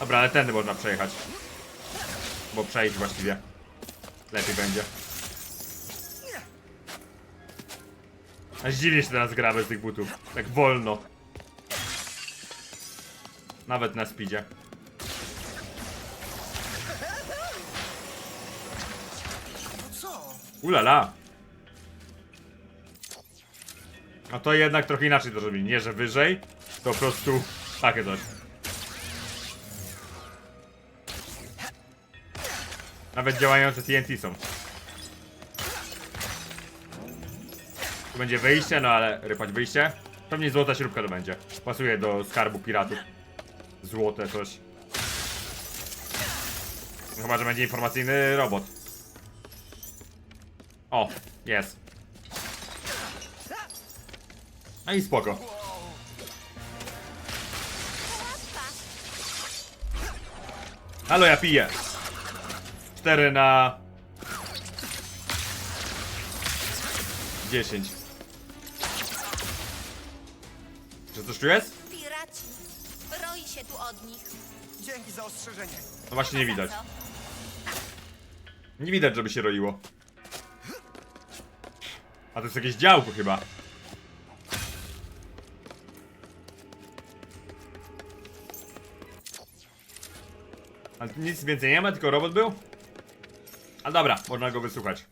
Dobra, ale tędy można przejechać. Bo przejść właściwie. Lepiej będzie. A dziwnie się teraz gra bez tych butów. Tak wolno. Nawet na speedzie. Ulala. A to jednak trochę inaczej to zrobili. Nie, że wyżej, to po prostu takie coś. Nawet działające TNT są. Tu będzie wyjście, no ale rypać wyjście. Pewnie złota śrubka to będzie. Pasuje do skarbu piratów. Złote coś. No Chyba, że będzie informacyjny robot. O, jest. No i spoko. Halo, ja piję. 4 na 10. Czy coś tu jest? Piraci. Roi się tu od nich. Dzięki za ostrzeżenie. No właśnie nie widać. Nie widać, żeby się roiło. A to jest jakieś działko chyba. Ale tu nic więcej nie ma, tylko robot był? A dobra, można go wysłuchać.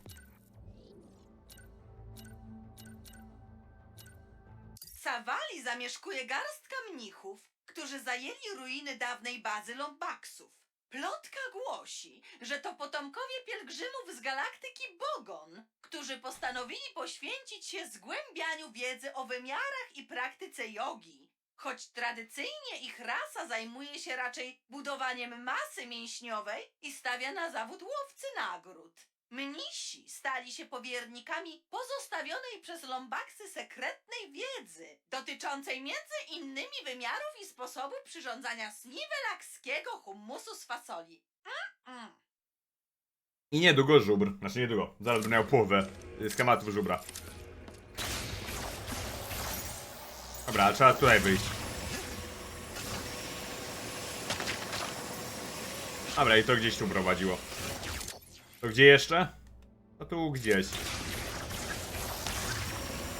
Sawali zamieszkuje garstka mnichów, którzy zajęli ruiny dawnej bazy Lombaksów. Plotka głosi, że to potomkowie pielgrzymów z galaktyki Bogon, którzy postanowili poświęcić się zgłębianiu wiedzy o wymiarach i praktyce jogi. Choć tradycyjnie ich rasa zajmuje się raczej budowaniem masy mięśniowej i stawia na zawód łowcy nagród. Mnisi stali się powiernikami pozostawionej przez Lombaksy sekretnej wiedzy, dotyczącej między innymi wymiarów i sposobu przyrządzania sniwelakskiego hummusu z fasoli. Mm-mm. I niedługo żubr. Znaczy niedługo. Zaraz będę miał połowę y, schematów żubra. Dobra, trzeba tutaj wyjść. Dobra, i to gdzieś tu prowadziło. To gdzie jeszcze? No tu gdzieś.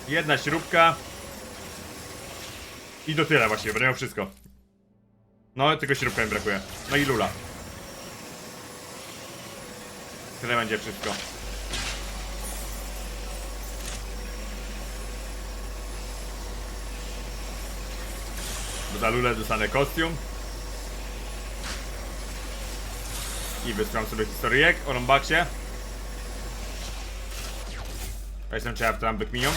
Jedna śrubka. I do tyle właściwie, będę wszystko. No, tylko śrubka mi brakuje. No i lula. Tyle będzie wszystko. Za lulę dostanę kostium. I wysłam sobie historyjek o Lombaksie. Jestem czy ja tam wykminią.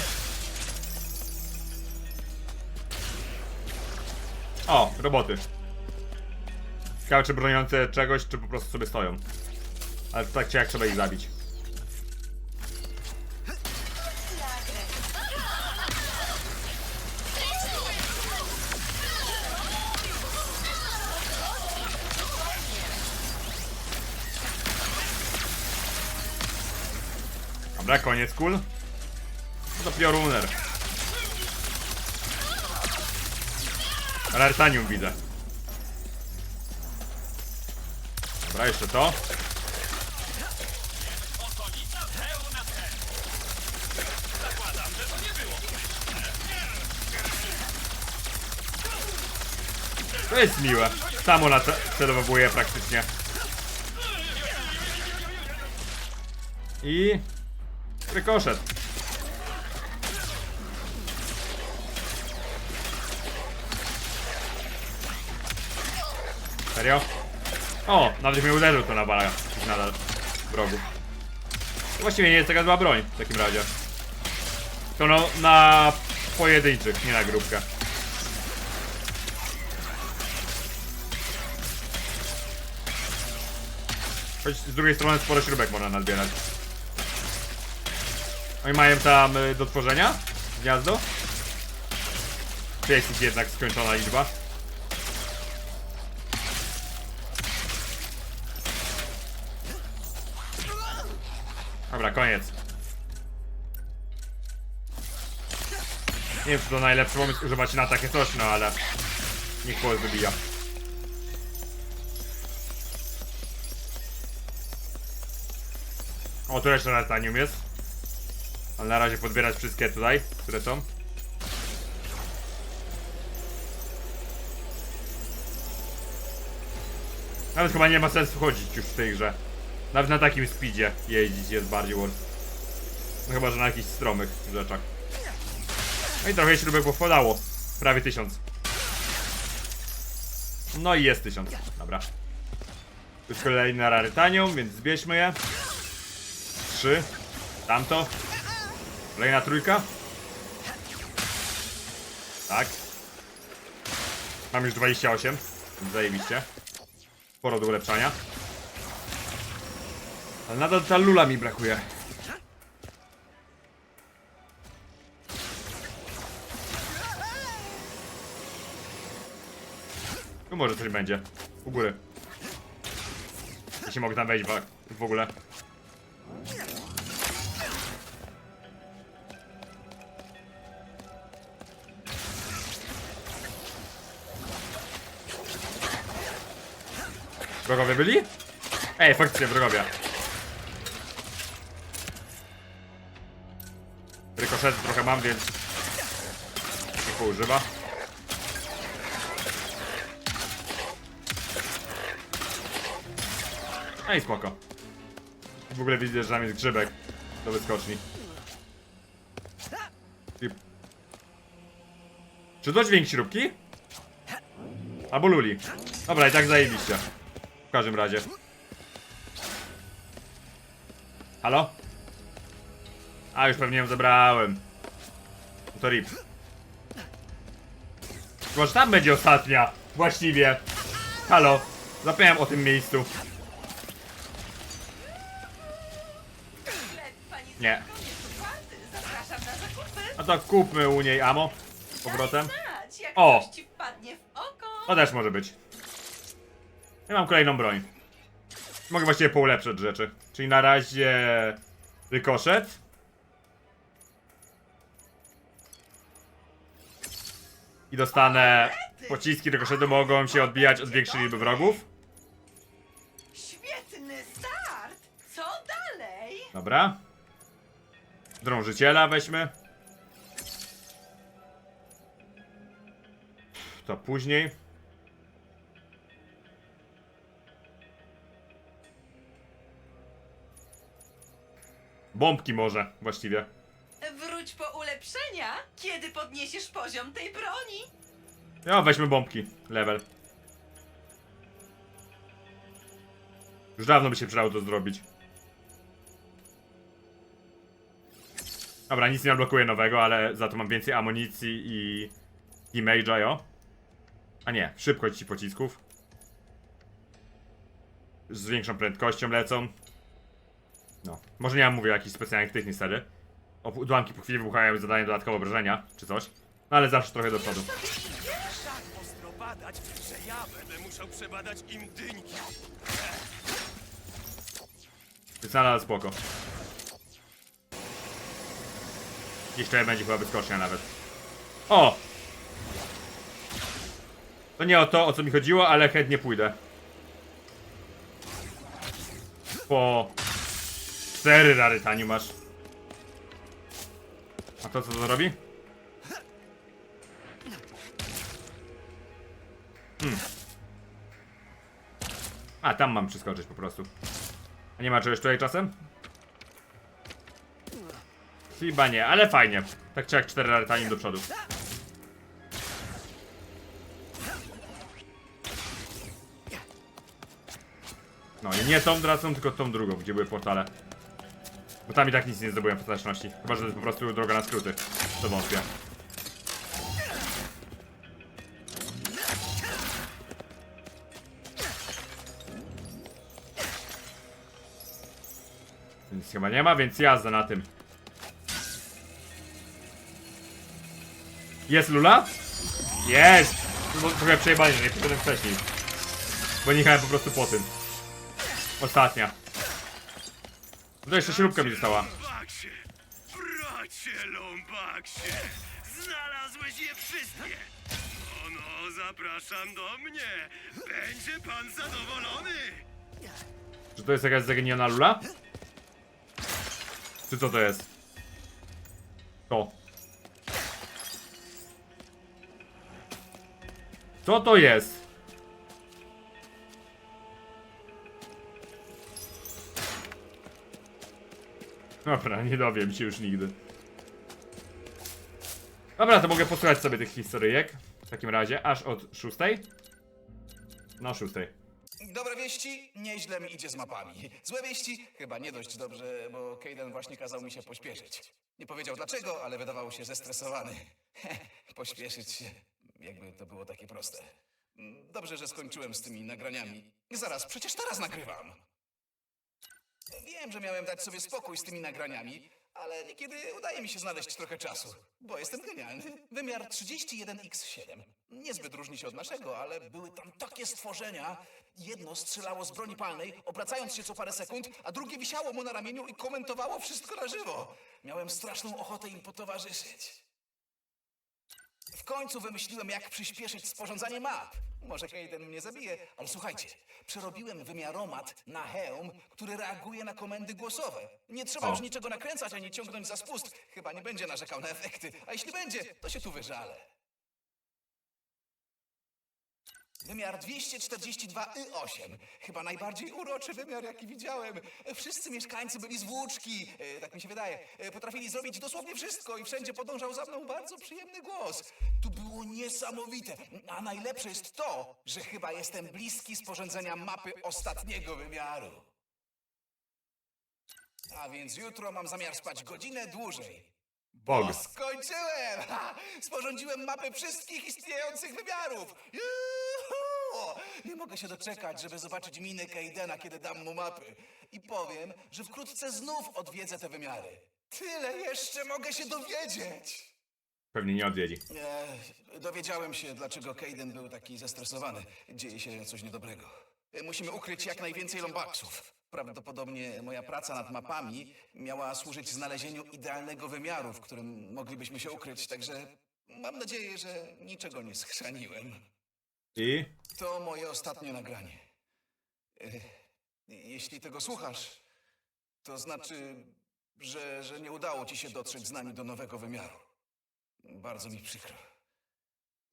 O, roboty. Ciekawe broniące czegoś, czy po prostu sobie stoją. Ale tak czy jak trzeba ich zabić. Dobra, koniec kul. To pioruner. Alertanium widzę. Dobra, jeszcze to. To jest miłe. Samo celowuje praktycznie. I... Rykoszet. Serio? O, nawet mnie uderzył to na balach nadal wrogów. To właściwie nie jest taka zła broń w takim razie. To no na pojedynczych, nie na grupkę. Choć z drugiej strony sporo śrubek można nazbierać. Oni mają tam y, do tworzenia? Gniazdo? Czy jest ich jednak skończona liczba? Dobra, koniec. Nie wiem, czy to najlepszy pomysł używać na takie coś, no ale... Niech płot wybija. O, tu jeszcze na tanium jest. Ale na razie podbierać wszystkie tutaj, które są. Nawet chyba nie ma sensu chodzić już w tej grze. Nawet na takim speedzie jeździć jest bardziej worth. No chyba, że na jakichś stromych rzeczach. No i trochę śrubek powpadało. Prawie tysiąc. No i jest tysiąc. Dobra. Już kolejne rarytanium, więc zbierzmy je. Trzy. Tamto. Kolejna trójka. Tak. Mam już 28. Więc Zajebiście. Sporo do ulepszania. Ale nadal ta lula mi brakuje. Tu może coś będzie. U góry. Jeśli mogę tam wejść w ogóle. Wrogowie byli? Ej, faktycznie wrogowie. Rykoszety trochę mam, więc nie poużywa. No i spoko. W ogóle widzę, że tam jest grzybek do wyskoczni. I... Czy to dźwięk śrubki? Albo luli. Dobra, i tak zajebiście. W każdym razie. Halo? A, już pewnie ją zebrałem. To rip. Może tam będzie ostatnia. Właściwie. Halo. Zapomniałem o tym miejscu. Nie. No to kupmy u niej amo. Z powrotem. O! To też może być. Ja mam kolejną broń. Mogę właściwie poulepszyć rzeczy. Czyli na razie... Rykoszet. I dostanę... Pociski rykoszetu mogą się odbijać od większej liczby wrogów. Świetny start. Co dalej? Dobra. Drążyciela weźmy. To później. Bombki może, właściwie. Wróć po ulepszenia, kiedy podniesiesz poziom tej broni. Ja, weźmy bombki. Level. Już dawno by się przydało to zrobić. Dobra, nic nie odblokuję nowego, ale za to mam więcej amunicji i... i mage'a, jo. A nie, szybkość ci pocisków. Z większą prędkością lecą. No, może nie mam mówię o jakichś specjalnych tych niestety. Odłamki po chwili wybuchają i zadają dodatkowe obrażenia, czy coś. No ale zawsze trochę do przodu. tak ostro badać, że ja będę musiał przebadać im dyńki. Więc nadal spoko. Jeszcze będzie chyba wyskocznia nawet. O! To nie o to, o co mi chodziło, ale chętnie pójdę. Po... Cztery rary tani masz. A to co to robi? Hmm. A, tam mam przeskoczyć po prostu. A nie ma czegoś tutaj czasem? Chyba nie, ale fajnie. Tak czy jak 4 rarytani do przodu. No i nie tą tracą, tylko tą drugą, gdzie były portale. Bo tam i tak nic nie zdobyłem w ostateczności. Chyba, że to jest po prostu droga na skróty. To wątpię. Więc chyba nie ma, więc jazda na tym. Jest Lula? Jest! No, trochę przejebanie, nie poszedłem wcześniej. Bo nie po prostu po tym. Ostatnia. No to jeszcze śrubka mi została. Lombaksie! Bracie Lombaksie! Znalazłeś je wszystkie! No, no, zapraszam do mnie! Będzie pan zadowolony! Czy to jest jakaś zaginiona Lula? Czy co to jest? To. Co to jest? Dobra, nie dowiem się już nigdy. Dobra, to mogę posłuchać sobie tych historyjek. W takim razie, aż od szóstej? No, szóstej. Dobre wieści, nieźle mi idzie z mapami. Złe wieści, chyba nie dość dobrze, bo Kejden właśnie kazał mi się pośpieszyć. Nie powiedział dlaczego, ale wydawał się zestresowany. Pośpieszyć się, jakby to było takie proste. Dobrze, że skończyłem z tymi nagraniami. Zaraz, przecież teraz nagrywam. Wiem, że miałem dać sobie spokój z tymi nagraniami, ale niekiedy udaje mi się znaleźć trochę czasu, bo jestem genialny. Wymiar 31x7. Niezbyt różni się od naszego, ale były tam takie stworzenia. Jedno strzelało z broni palnej, obracając się co parę sekund, a drugie wisiało mu na ramieniu i komentowało wszystko na żywo. Miałem straszną ochotę im potowarzyszyć. W końcu wymyśliłem, jak przyspieszyć sporządzanie map. Może Hayden mnie zabije, ale słuchajcie, przerobiłem wymiaromat na hełm, który reaguje na komendy głosowe. Nie trzeba O. już niczego nakręcać ani ciągnąć za spust. Chyba nie będzie narzekał na efekty, a jeśli będzie, to się tu wyżalę. Wymiar 242y8. Chyba najbardziej uroczy wymiar, jaki widziałem. Wszyscy mieszkańcy byli z włóczki, e, tak mi się wydaje. E, Potrafili zrobić dosłownie wszystko i wszędzie podążał za mną bardzo przyjemny głos. Tu było niesamowite. A najlepsze jest to, że chyba jestem bliski sporządzenia mapy ostatniego wymiaru. A więc jutro mam zamiar spać godzinę dłużej. O, skończyłem! Ha! Sporządziłem mapę wszystkich istniejących wymiarów! Nie mogę się doczekać, żeby zobaczyć minę Kaidena, kiedy dam mu mapy. I powiem, że wkrótce znów odwiedzę te wymiary. Tyle jeszcze mogę się dowiedzieć! Pewnie nie odwiedzi. E, dowiedziałem się, dlaczego Kaiden był taki zestresowany. Dzieje się coś niedobrego. Musimy ukryć jak najwięcej lombaksów. Prawdopodobnie moja praca nad mapami miała służyć znalezieniu idealnego wymiaru, w którym moglibyśmy się ukryć, także mam nadzieję, że niczego nie schrzaniłem. I? To moje ostatnie nagranie. E, Jeśli tego słuchasz, to znaczy, że, że nie udało ci się dotrzeć z nami do nowego wymiaru. Bardzo mi przykro.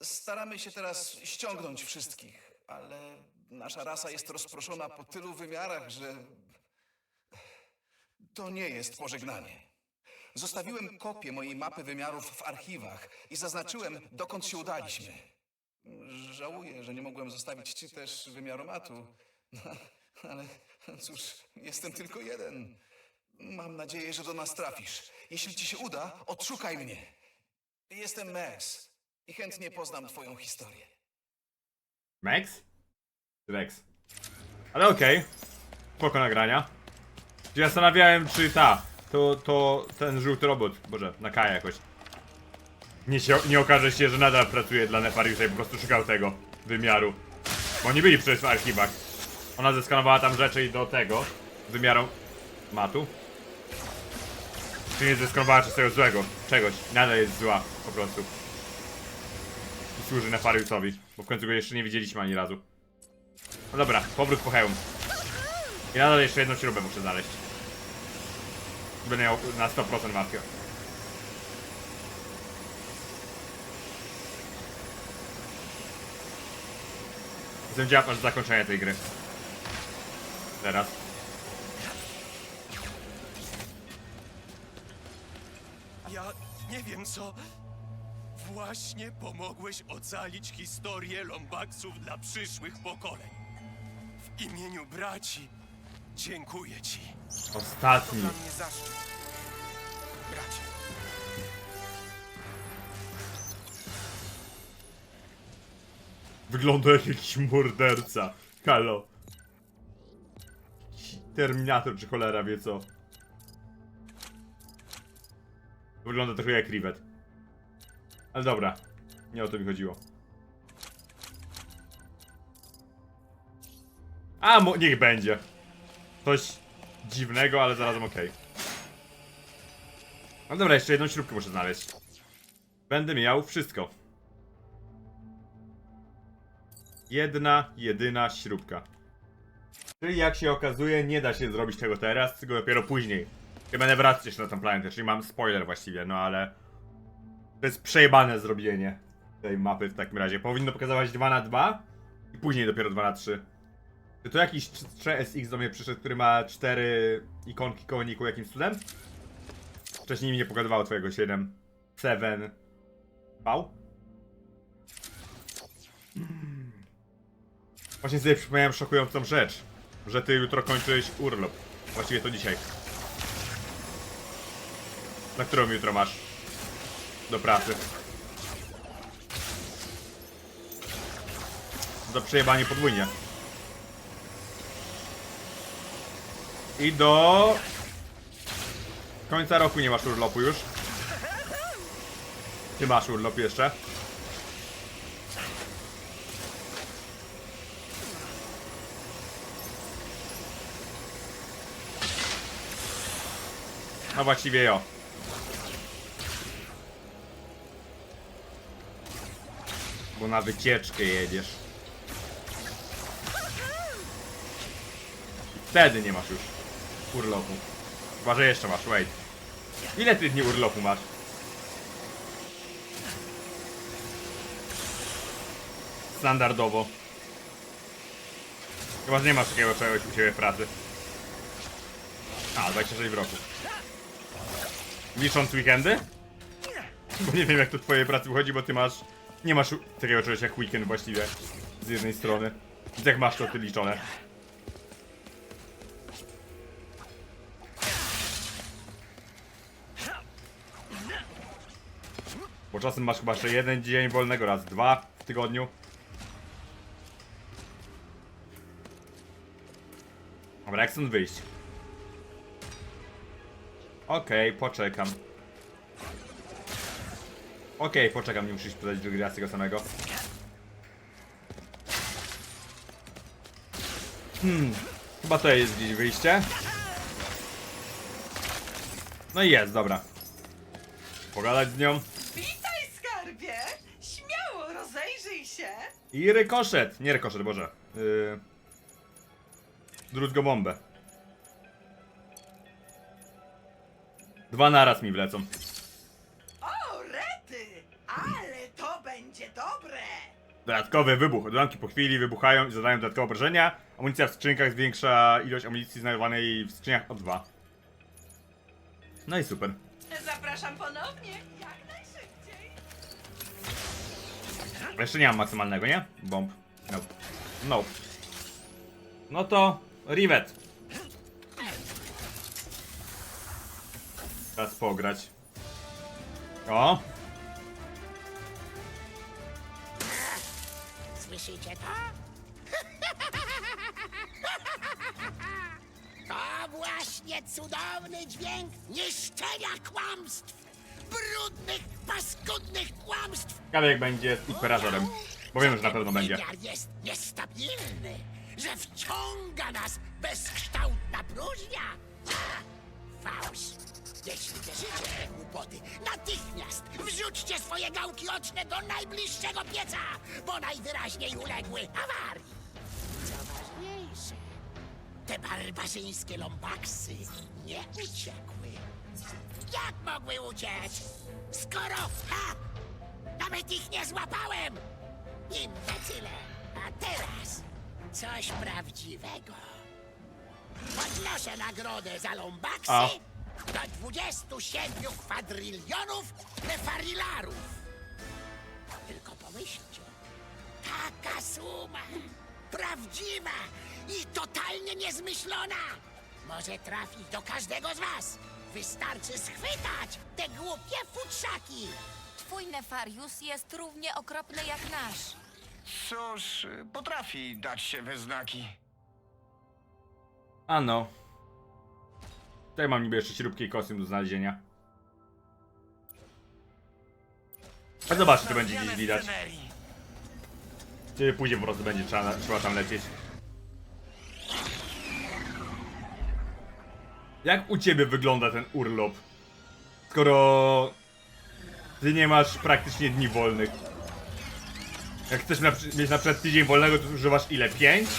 Staramy się teraz ściągnąć wszystkich, ale nasza rasa jest rozproszona po tylu wymiarach, że to nie jest pożegnanie. Zostawiłem kopię mojej mapy wymiarów w archiwach i zaznaczyłem, dokąd się udaliśmy. Żałuję, że nie mogłem zostawić ci też wymiaromatu, ale cóż, jestem tylko jeden. Mam nadzieję, że do nas trafisz. Jeśli ci się uda, odszukaj mnie. Jestem Max i chętnie poznam twoją historię. Max? Lex? Ale okej. Spoko nagrania. Zastanawiałem, czy ta, to, to ten żółty robot, boże, na K jakoś. Nie, się, nie okaże się, że nadal pracuje dla Nefariusza i po prostu szukał tego wymiaru. Bo oni byli przecież w archiwach. Ona zeskanowała tam rzeczy i do tego wymiaru matu. Czy nie zeskanowała czego złego? Czegoś. Nadal jest zła, po prostu. I służy Nefariusowi, bo w końcu go jeszcze nie widzieliśmy ani razu. No dobra, powrót po hełm. I nadal jeszcze jedną śrubę muszę znaleźć. Będę miał na 100% matkę. Jestem działa aż do zakończenia tej gry. Teraz. Ja nie wiem co. Właśnie pomogłeś ocalić historię Lombaksów dla przyszłych pokoleń. W imieniu braci dziękuję ci. Ostatni. Dla mnie zaszczyt. Bracie. Wygląda jak jakiś morderca. Halo. Terminator czy cholera wie co. Wygląda trochę jak Rivet. Ale dobra. Nie o to mi chodziło. A, mo- niech będzie. Coś dziwnego, ale zarazem okej. No dobra, jeszcze jedną śrubkę muszę znaleźć. Będę miał wszystko. Jedna, jedyna śrubka. Czyli jak się okazuje, nie da się zrobić tego teraz, tylko dopiero później. Ja będę wracać jeszcze na tą planetę, czyli mam spoiler właściwie, no ale... To jest przejebane zrobienie tej mapy w takim razie. Powinno pokazywać 2 na 2 i później dopiero 2 na 3 Czy to jakiś 3SX do mnie przyszedł, który ma 4 ikonki koło jakimś cudem? Wcześniej mi nie pokazywało twojego 7 7 V? Właśnie sobie przypomniałem szokującą rzecz, że ty jutro kończyłeś urlop. Właściwie to dzisiaj. Na którą jutro masz? Do pracy. Do przejebania podwójnie. I do... Końca roku nie masz urlopu już. Ty masz urlop jeszcze. No właściwie jo. Bo na wycieczkę jedziesz. Wtedy nie masz już urlopu. Chyba, że jeszcze masz, wait. Ile ty dni urlopu masz? Standardowo. Chyba, że nie masz takiego czegoś u siebie w pracy. A, 26 w roku. Licząc weekendy? Bo nie wiem jak to twojej pracy wychodzi, bo ty masz... Nie masz takiego czegoś jak weekend właściwie. Z jednej strony. Więc jak masz to ty liczone? Bo czasem masz chyba jeszcze jeden dzień wolnego, raz dwa w tygodniu. Dobra, jak stąd wyjść? Okej, poczekam. Okej, poczekam, nie musisz sprzedać drugi raz tego samego. Hmm, chyba to jest gdzieś wyjście. No i jest, dobra. Pogadać z nią. Witaj, skarbie! Śmiało, rozejrzyj się! I rykoszet! Nie rykoszet, boże. Yy... Druzgo bombę. Dwa naraz mi wlecą. O, rety! Ale to będzie dobre! Dodatkowy wybuch. Dodanki po chwili wybuchają i zadają dodatkowe obrażenia. Amunicja w skrzynkach zwiększa ilość amunicji znajdowanej w skrzyniach o 2. No i super. Zapraszam ponownie, jak najszybciej! Jeszcze nie mam maksymalnego, nie? Bomb. Nope. Nope. No to... Rivet. Czas pograć. O! Słyszycie to? To właśnie cudowny dźwięk niszczenia kłamstw! Brudnych, paskudnych kłamstw! Ciekawe jak będzie z imperatorem. Bo wiem, że na pewno będzie. Wymiar jest niestabilny, że wciąga nas bezkształtna próżnia. Ha! Fałsz! Jeśli wierzycie w te głupoty, natychmiast wrzućcie swoje gałki oczne do najbliższego pieca, bo najwyraźniej uległy awarii. Co ważniejsze, te barbarzyńskie lombaksy nie uciekły. Jak mogły uciec? Skoro... Ha! Nawet ich nie złapałem! Imbecyle! A teraz coś prawdziwego. Podnoszę nagrodę za lombaksy A. do 27 kwadrylionów nefarilarów. Tylko pomyślcie, taka suma, prawdziwa i totalnie niezmyślona, może trafić do każdego z was. Wystarczy schwytać te głupie futrzaki. Twój Nefarius jest równie okropny jak nasz. Cóż, potrafi dać się we znaki. Ano. Tutaj mam niby jeszcze śrubki i kostium do znalezienia. A zobaczcie, to będzie gdzieś widać. Czy później po prostu będzie trzeba, trzeba tam lecieć. Jak u ciebie wygląda ten urlop? Skoro ty nie masz praktycznie dni wolnych. Jak chcesz na, mieć na przykład tydzień wolnego, to używasz ile? 5?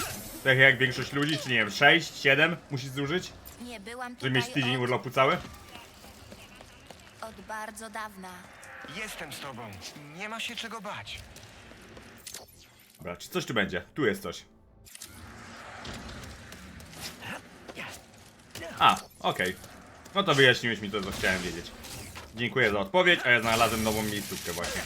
Tak jak większość ludzi, czy nie wiem, 6, 7 musisz zużyć? Nie byłam Żeby tutaj mieć tydzień od, urlopu cały? od bardzo dawna. Jestem z tobą. Nie ma się czego bać. Dobra, czy coś tu będzie? Tu jest coś. A, okej. No to wyjaśniłeś mi to, co chciałem wiedzieć. Dziękuję za odpowiedź, a ja znalazłem nową miejscówkę właśnie.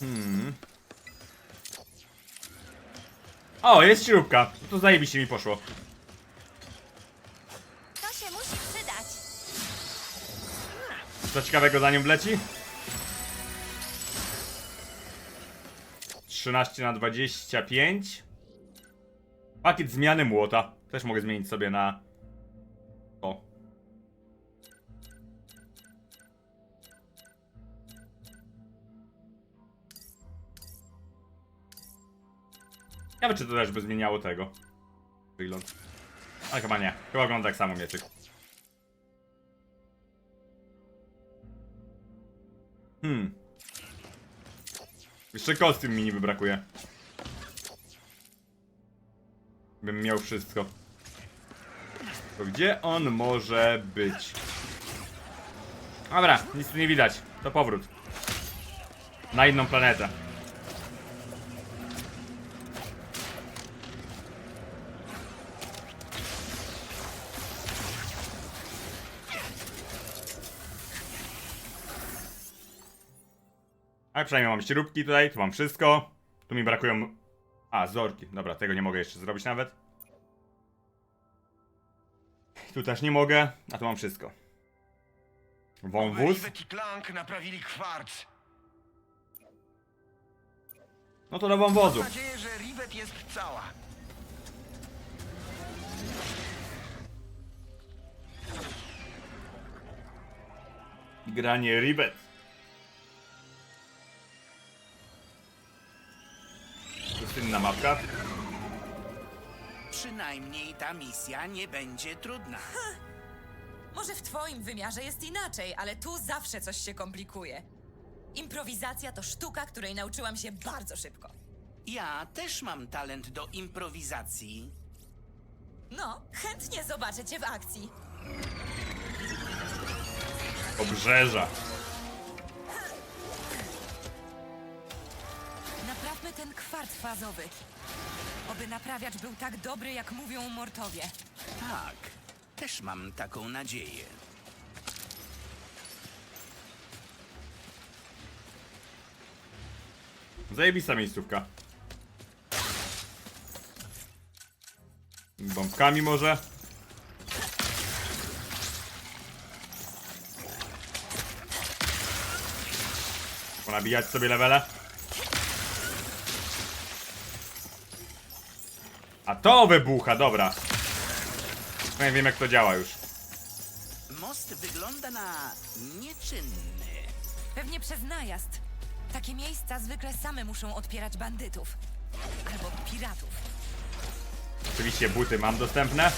Hmm. O, jest śrubka. To zajebiście mi poszło. To się musi przydać. Co ciekawego za nią wleci? 13 na 25 Pakiet zmiany młota Też mogę zmienić sobie na Czy to też by zmieniało tego Wygląd Ale chyba nie Chyba wygląda tak samo mieczyk Hmm. Jeszcze kostium mi niby brakuje. Bym miał wszystko. To gdzie on może być? Dobra, nic tu nie widać. To powrót. Na inną planetę. Ale przynajmniej mam śrubki tutaj, tu mam wszystko. Tu mi brakują... A, zorki. Dobra, tego nie mogę jeszcze zrobić nawet. Tu też nie mogę, a tu mam wszystko. Wąwóz. Rivet i Clank naprawili kwarc. No to do wąwozu. Mam nadzieję, że Rivet jest cała. Granie Rivet. Przynajmniej ta misja nie będzie trudna. Może w twoim wymiarze jest inaczej, ale tu zawsze coś się komplikuje. Improwizacja to sztuka, której nauczyłam się bardzo szybko. Ja też mam talent do improwizacji. No, chętnie zobaczę cię w akcji. Obrzeża. Ten kwart fazowy. Oby naprawiacz był tak dobry, jak mówią Mortowie. Tak, też mam taką nadzieję. Zajebista miejscówka. Bombkami może? Ponabijać sobie levele? To wybucha, dobra. Nie wiem jak to działa już. Most wygląda na nieczynny. Pewnie przez najazd. Takie miejsca zwykle same muszą odpierać bandytów. Albo piratów. Oczywiście buty mam dostępne.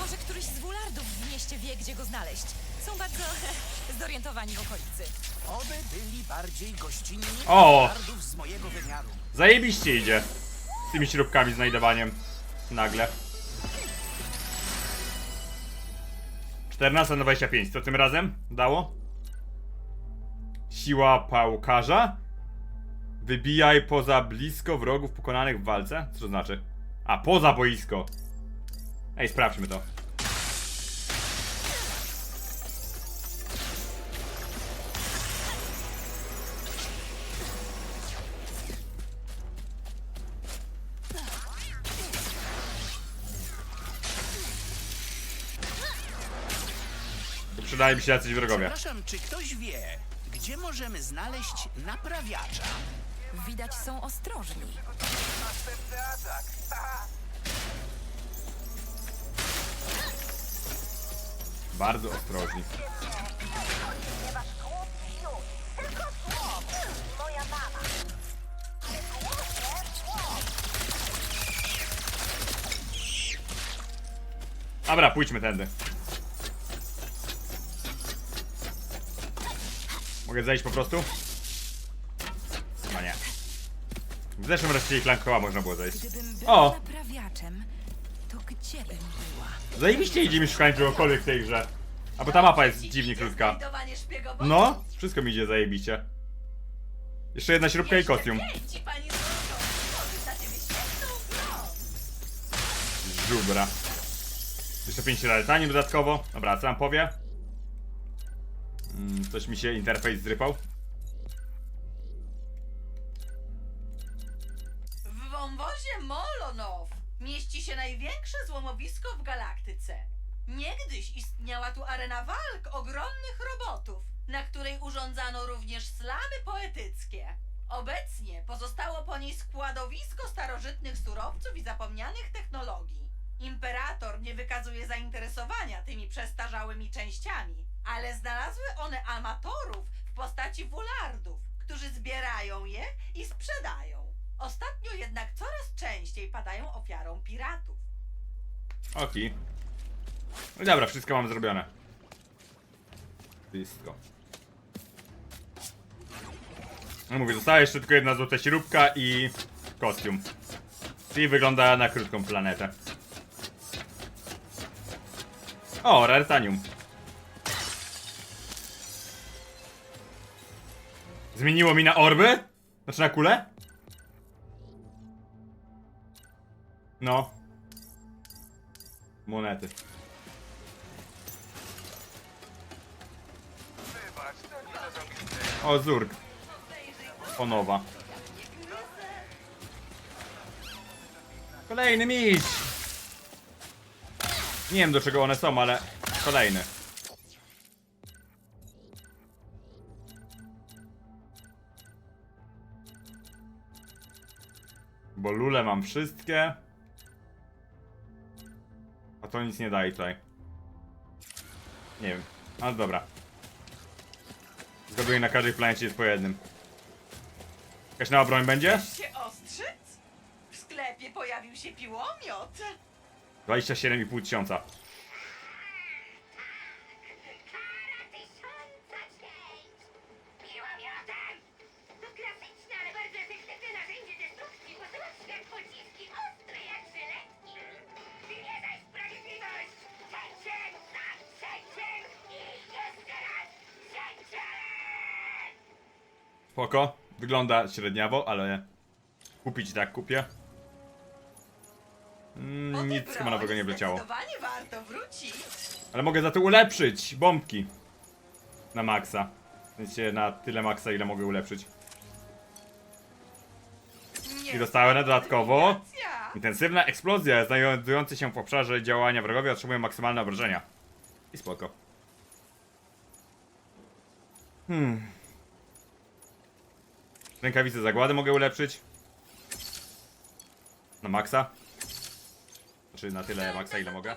Może któryś z wulardów w mieście wie, gdzie go znaleźć. Są bardzo zorientowani w okolicy. Oby byli bardziej gościnni O! od z mojego wymiaru. Zajebiście idzie. Z tymi śrubkami znajdowaniem. Nagle. 14 na 25. Co tym razem dało? Siła pałkarza? Wybijaj poza blisko wrogów pokonanych w walce? Co to znaczy? A, poza boisko. Ej, sprawdźmy to. Tu Przydaje mi się jacyś wrogowie. Przepraszam, czy ktoś wie, gdzie możemy znaleźć naprawiacza? Widać są ostrożni. Bardzo ostrożni. Dobra, pójdźmy tędy. Mogę zejść po prostu? W zeszłym razie klank koła można było zejść. Gdybym była O! naprawiaczem, to gdzie bym była? Zajebiście idzie mi szukanie czegokolwiek w tej grze. A bo ta mapa jest dziwnie krótka. No, wszystko mi idzie zajebiście. Jeszcze jedna śrubka i Jeszcze kostium. pani ciebie świetną. Żubra. Jeszcze 5 razy dodatkowo. Dobra, co nam powie? Mm, coś mi się interfejs zrypał. W wąwozie Molonow mieści się największe złomowisko w galaktyce. Niegdyś istniała tu arena walk ogromnych robotów, na której urządzano również slamy poetyckie. Obecnie pozostało po niej składowisko starożytnych surowców i zapomnianych technologii. Imperator nie wykazuje zainteresowania tymi przestarzałymi częściami, ale znalazły one amatorów w postaci wulardów, którzy zbierają je i sprzedają. Ostatnio jednak coraz częściej padają ofiarą piratów. Oki. No dobra, wszystko mam zrobione. Wszystko. No mówię, została jeszcze tylko jedna złota śrubka i kostium. Czyli wygląda na krótką planetę. O, raretanium. Zmieniło mi na orby? Znaczy na kulę? No. Monety. O, Zurk. Ponowa. Kolejny miś! Nie wiem do czego one są, ale kolejny. Bo lule mam wszystkie. A to nic nie daje tutaj. Nie wiem. Ale dobra. Zgaduję na każdej planecie jest po jednym. Jakaś nowa broń będzie? Chcesz się ostrzyc? W sklepie pojawił się piłomiot. 27,5 tysiąca. Spoko. Wygląda średniawo, ale kupić tak kupię. Mm, nic chyba nowego nie wleciało. Zdecydowanie warto wrócić. Ale mogę za to ulepszyć bombki. Na maksa. W sensie na tyle maksa, ile mogę ulepszyć. I dostałem dodatkowo Racja. intensywna eksplozja znajdujący się w obszarze działania wrogowie otrzymują maksymalne obrażenia. I spoko. Hmm. Rękawice zagłady mogę ulepszyć. Na maksa. Znaczy na tyle maksa ile mogę.